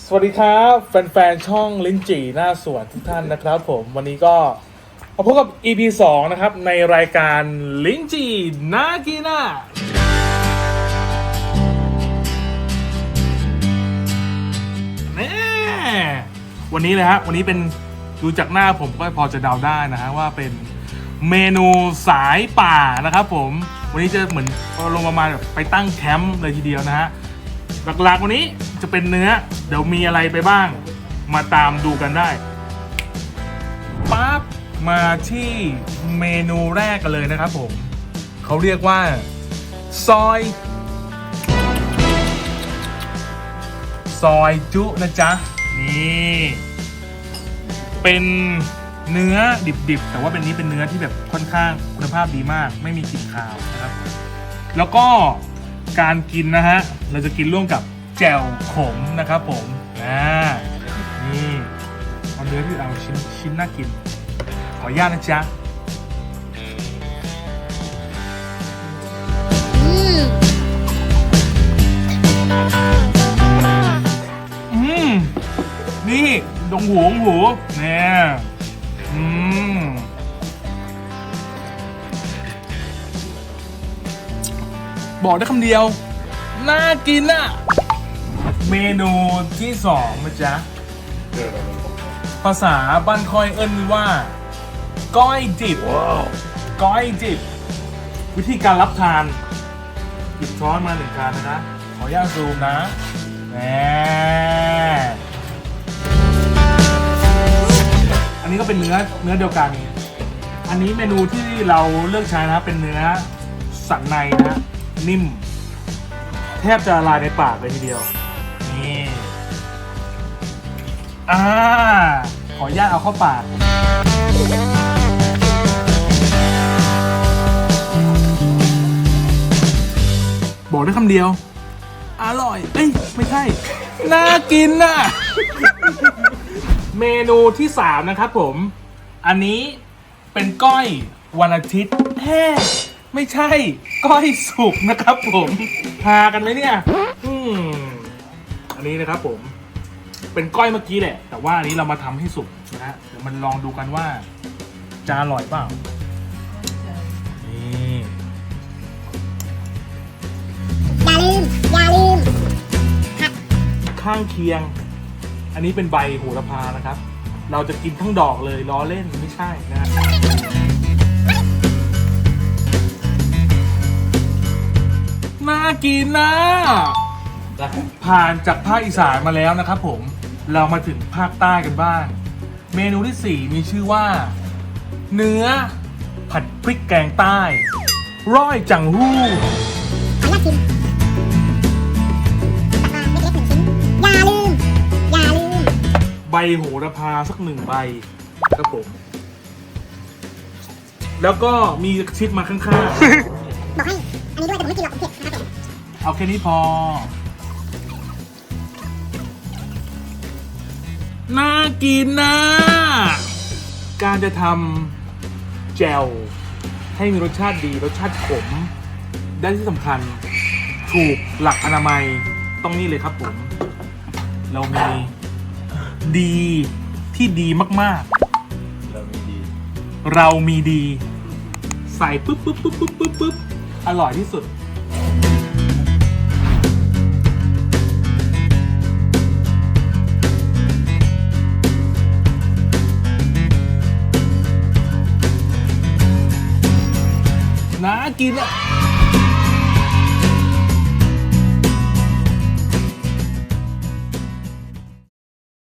สวัสดีครับแฟนๆช่องลิ้นจี่หน้าสวนทุกท่านนะครับ ผมวันนี้ก็มาพบกับ EP 2 นะครับ ในรายการลิ้นจี่นากินน่ะแน่วันนี้เลยฮะวันนี้เป็นดูจากหน้าผมก็พอจะเดาได้นะฮะว่าเป็นเมนูสายป่านะครับผม วันนี้จะเหมือนลงประมาณแบบไปตั้งแคมป์เลยทีเดียวนะฮะ หลักๆวันนี้จะเป็นเนื้อ เดี๋ยวมีอะไรไปบ้าง มาตามดูกันได้ปั๊บมาที่เมนูแรกกันเลยนะครับผมเขาเรียกว่า ซอย ซอยจุนะจ๊ะ นี่ เป็นเนื้อดิบๆ แต่ว่าเป็นนี้เป็นเนื้อที่แบบค่อนข้างคุณภาพดีมาก ไม่มีกลิ่นคาวนะครับ แล้วก็ การกินนะฮะ เราจะกินร่วมกับแจ่วขมนะครับผมอ่านี่เอาเนื้อที่เอาชิ้นชิ้นน่ากิน ขออนุญาตนะจ๊ะอืมนี่ดงหูดงหูเนี่ยอืม บอกได้คำเดียว น่ากินอะเมนูที่สองนะจ๊ะ ภาษาบ้านคอยเอิ้นว่า ก้อยดิบก้อยดิบ วิธีการรับทานหยิบช้อนมาหนึ่งจานนะคะขออนุญาตซูมนะแหมอันนี้ก็เป็นเนื้อเนื้อเดียวกัน อันนี้เมนูที่เราเลือกใช้นะเป็นเนื้อสันในนะฮะ นิ่ม แทบจะลายในปากเลยทีเดียว นี่อ่าขออนุญาตเอาเข้าปากบอกได้คำเดียว อร่อย เอ้ย ไม่ใช่ น่ากินน่ะ เมนูที่สามนะครับผม อันนี้เป็นก้อยวันอาทิตย์แฮ่ ไม่ใช่ ก้อยสุกนะครับผมพากันไหมเนี่ยอืมอันนี้นะครับผม เป็นก้อยเมื่อกี้แหละ แต่ว่าอันนี้เรามาทำให้สุกนะฮะเดี๋ยวมันลองดูกันว่า จะอร่อยเปล่านี่อย่าลืมอย่าลืมข้างเคียง อันนี้เป็นใบโหระพานะครับ เราจะกินทั้งดอกเลยล้อเล่นไม่ใช่นะฮะ น่ากินนะผ่านจากภาคอีสานมาแล้วนะครับผมเรามาถึงภาคใต้กันบ้าง เมนูที่ 4 มีชื่อว่า เนื้อ ผัดพริกแกงใต้ ร้อยจังหู้ขออนุญาตชิมมาเล็กๆหนึ่งชิ้นอย่าลืมอย่าลืมใบโหระพาสักหนึ่งใบครับผม แล้วก็มีชิดมาข้างบอกให้อันนี้ด้วยแต่ผมไม่กินหรอกผมเผ็ดนะครับผมๆ เอาแค่นี้พอ น่ากินนะ การจะทำแจวให้มีรสชาติดีรสชาติขม ได้ที่สำคัญ ถูกหลักอนามัยต้องนี่เลยครับผม เรามีดีที่ดีมากๆเรามีดีเรามีดี ใส่ปุ๊บปุ๊บปุ๊บปุ๊บปุ๊บปุ๊บอร่อยที่สุด กินอ่ะ